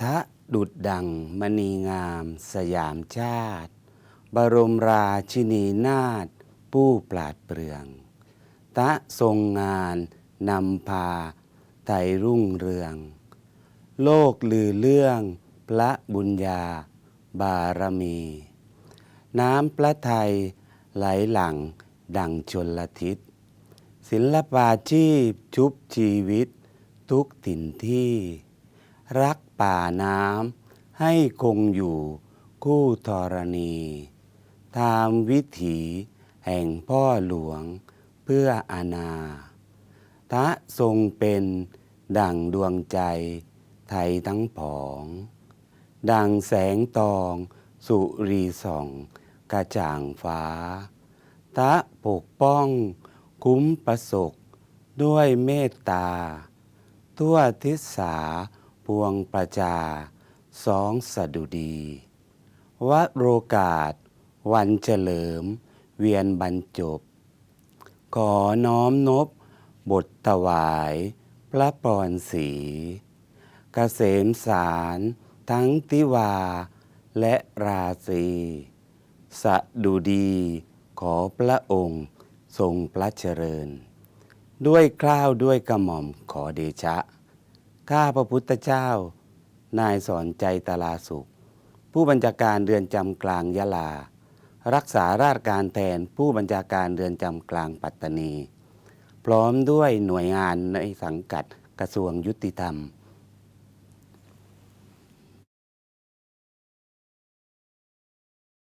ทะดุดดังมณีงามสยามชาติ บรมราชินีนาถผู้ปราดเปรื่อง ตะทรงงานนำพาไทยรุ่งเรือง โลกลือเรื่องพระบุญญาบารมี น้ำพระไทยไหลหลังดังชนละทิศ ศิลปาชีพชุบชีวิตทุกถิ่นที่ รัก ป่าน้ำให้คงอยู่คู่ธรณี ตามวิถีแห่งพ่อหลวงเพื่ออาณาทะทรงเป็นดั่งดวงใจไทยทั้งผอง ดังแสงตองสุรีส่องกระจ่างฟ้าทะปกป้องคุ้มประสบด้วยเมตตา ทั่วทิศสา พวงประจาสองสดุดีวโรกาส วันเฉลิม เวียนบรรจบ ขอน้อมนบบทถวาย พระปรสีกเกษมสารทั้งติวา และราศีสดุดีขอพระองค์ทรงพระเจริญ ด้วยกล้าวด้วยกระหม่อมขอเดชะ ข้าพระพุทธเจ้า นายสอนใจตลาสุข ผู้บัญชาการเรือนจำกลางยะลา รักษาราชการแทนผู้บัญชาการเรือนจำกลางปัตตานี พร้อมด้วยหน่วยงานในสังกัดกระทรวงยุติธรรม